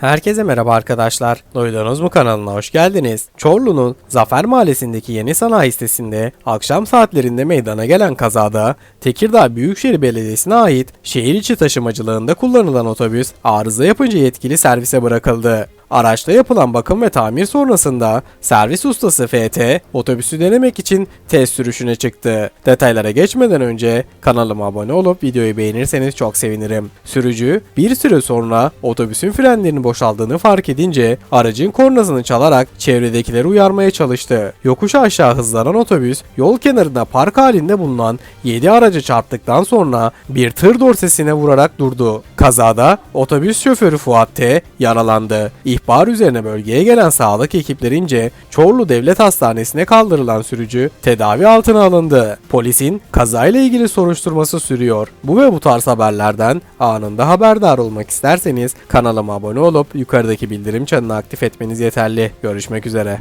Herkese merhaba arkadaşlar. Duydunuz mu kanalına hoş geldiniz. Çorlu'nun Zafer Mahallesi'ndeki yeni sanayi sitesinde akşam saatlerinde meydana gelen kazada Tekirdağ Büyükşehir Belediyesi'ne ait şehir içi taşımacılığında kullanılan otobüs arıza yapınca yetkili servise bırakıldı. Araçta yapılan bakım ve tamir sonrasında servis ustası FT otobüsü denemek için test sürüşüne çıktı. Detaylara geçmeden önce kanalıma abone olup videoyu beğenirseniz çok sevinirim. Sürücü bir süre sonra otobüsün frenlerinin boşaldığını fark edince aracın kornasını çalarak çevredekileri uyarmaya çalıştı. Yokuş aşağı hızlanan otobüs yol kenarında park halinde bulunan 7 aracı çarptıktan sonra bir tır dorsesine vurarak durdu. Kazada otobüs şoförü Fuat T yaralandı. İhbar üzerine bölgeye gelen sağlık ekiplerince Çorlu Devlet Hastanesi'ne kaldırılan sürücü tedavi altına alındı. Polisin kazayla ilgili soruşturması sürüyor. Bu ve bu tarz haberlerden anında haberdar olmak isterseniz kanalıma abone olup yukarıdaki bildirim çanını aktif etmeniz yeterli. Görüşmek üzere.